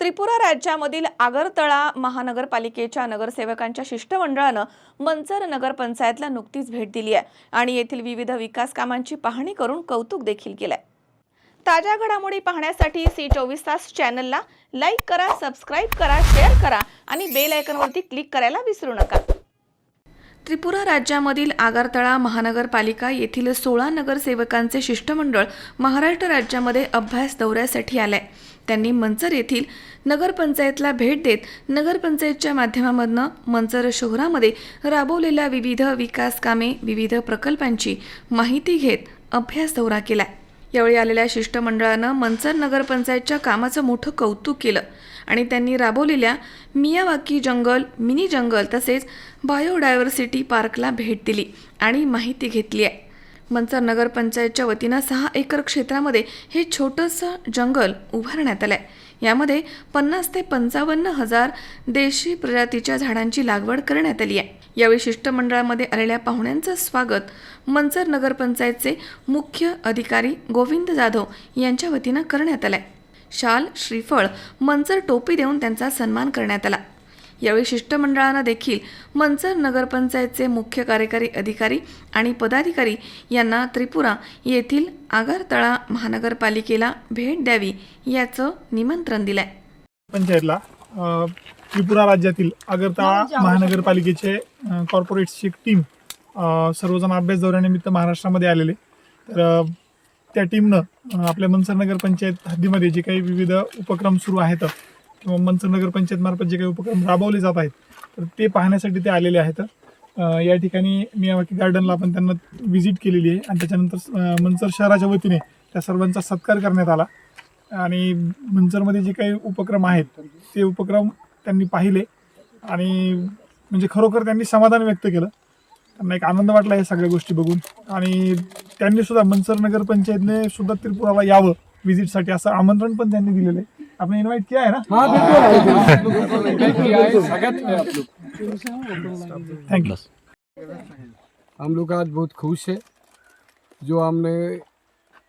त्रिपुरा राज्यामधील आगरतळा महानगरपालिकेच्या नगरसेवकांच्या शिष्टमंडळानं मंचर नगरपंचायतला नुकतीच भेट दिली आहे आणि येथील विविध विकास कामांची पाहणी करून कौतुक देखील केलंय. ताज्या घडामोडी पाहण्यासाठी सी चोवीस तास चॅनलला लाईक करा सबस्क्राईब करा शेअर करा आणि बेल आयकनवरती क्लिक करायला विसरू नका. त्रिपुरा राज्यामधील आगारतळा महानगरपालिका येथील सोळा नगरसेवकांचे शिष्टमंडळ महाराष्ट्र राज्यामध्ये अभ्यास दौऱ्यासाठी आलंय. त्यांनी मंचर येथील नगरपंचायतला भेट देत नगरपंचायतच्या माध्यमामधनं मंचर शहरामध्ये राबवलेल्या विविध विकास कामे विविध प्रकल्पांची माहिती घेत अभ्यास दौरा केलाय. यावेळी आलेल्या शिष्टमंडळानं मंचर नगरपंचायतच्या कामाचं मोठं कौतुक केलं आणि त्यांनी राबवलेल्या मियावाकी जंगल मिनी जंगल तसेच बायोडायव्हर्सिटी पार्कला भेट दिली आणि माहिती घेतली आहे. मंचर नगरपंचायतच्या वतीनं सहा एकर क्षेत्रामध्ये हे छोटंसं जंगल उभारण्यात आलं आहे यामध्ये पन्नास ते पंचावन्न हजार देशी प्रजातीच्या झाडांची लागवड करण्यात आली आहे. यावेळी शिष्टमंडळामध्ये आलेल्या पाहुण्यांचं स्वागत मंचर नगरपंचायतचे मुख्य अधिकारी गोविंद जाधव यांच्या वतीनं करण्यात आलंय. शाल श्रीफळ मंचर टोपी देऊन त्यांचा सन्मान करण्यात आला. यावेळी शिष्टमंडळानं देखील मंचर नगरपंचायतचे मुख्य कार्यकारी अधिकारी आणि पदाधिकारी यांना त्रिपुरा येथील आगारतळा महानगरपालिकेला भेट द्यावी याचं निमंत्रण दिलंय. पंचायतला अ, त्रिपुरा राज्यातील आगरतळा महानगरपालिकेचे एक टीम सर्वजण अभ्यास दौऱ्यानिमित्त महाराष्ट्रामध्ये आलेले. तर त्या टीमनं आपल्या मनसर नगर पंचायत हद्दीमध्ये जे काही विविध उपक्रम सुरू आहेत किंवा मंच नगर पंचायतमार्फत जे काही उपक्रम राबवले जात आहेत तर ते पाहण्यासाठी ते आलेले आहेत. या ठिकाणी मियावाकी गार्डनला आपण त्यांना व्हिजिट केलेली आहे आणि त्याच्यानंतर मंचर मनसर शहराच्या वतीने त्या सर्वांचा सत्कार करण्यात आला. आणि मंचरमध्ये जे काही उपक्रम आहेत ते उपक्रम त्यांनी पाहिले आणि म्हणजे खरोखर त्यांनी समाधान व्यक्त केलं. त्यांना एक आनंद वाटला या सगळ्या गोष्टी बघून. आणि त्यांनी सुद्धा मंचर नगर पंचायतने सुद्धा त्रिपुराला यावं व्हिजिटसाठी असं आमंत्रण पण त्यांनी दिलेलं आहे. आपण इन्व्हाइट किया आहे ना? थँक्यू हम लोग आज बहुत खुश है। जो हमने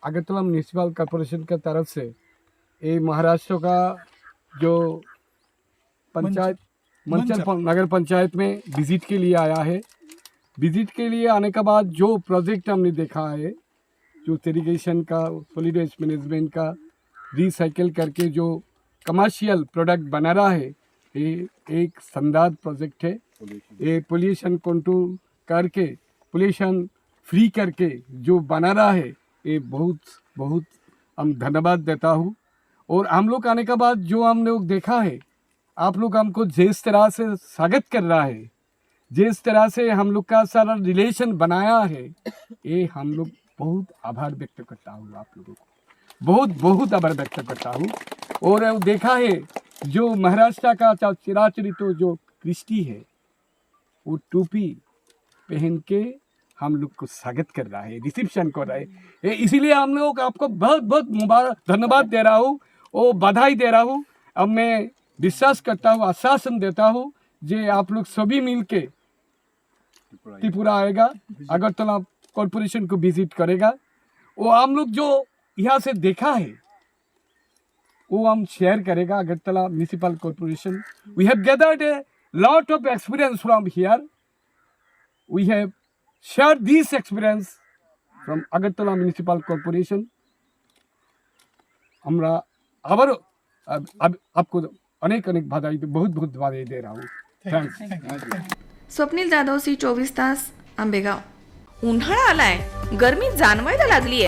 अगरतला म्यूनसिपल कॉरपोरेशन की तरफ से ये महाराष्ट्र का जो पंचायत मंचल नगर पंचायत में विजिट के लिए आया है। विजिट के लिए आने के बाद जो प्रोजेक्ट हमने देखा है जो इरीगेशन का सॉलिड वेस्ट मैनेजमेंट का रिसाइकिल करके जो कमर्शियल प्रोडक्ट बना रहा है ये एक शानदार प्रोजेक्ट है। ये पोल्यूशन कंट्रोल करके पोल्यूशन फ्री करके जो बना रहा है ये बहुत बहुत हम धन्यवाद देता हूँ। और हम लोग आने के बाद जो हम लोग देखा है आप लोग हमको जिस तरह से स्वागत कर रहा है जिस तरह से हम लोग का सारा रिलेशन बनाया है ये हम लोग बहुत आभार व्यक्त करता हूँ आप लोगों को। बहुत बहुत आभार व्यक्त करता हूँ। और देखा है जो महाराष्ट्र का चिराचरित जो कृष्टि है वो टोपी पहन के हम लोग को स्वागत कर रहा है रिसेप्शन कर रहा है। इसीलिए हम लोग आपको बहुत बहुत मुबारक धन्यवाद दे रहा हूँ और बधाई दे रहा हूँ। अब मैं विश्वास करता हूँ आश्वासन देता हूँ जे आप लोग सभी मिल के त्रिपुरा आएगा अगरतला कॉरपोरेशन को विज़िट करेगा। वो हम लोग जो यहाँ से देखा है वो हम शेयर करेगा Agartala municipal corporation we have gathered a lot of experience from here we have shared this experience from Agartala Municipal Corporation. আমরা আবারও আব- আব- आपको अनेक अनेक बधाई बहुत बहुत बधाई दे रहा हूँ थैंक्स स्वप्नील जाधव सी चोवीस तास आंबेगाव उन्हाळा आलाय गरमी जाणवायला लागलीय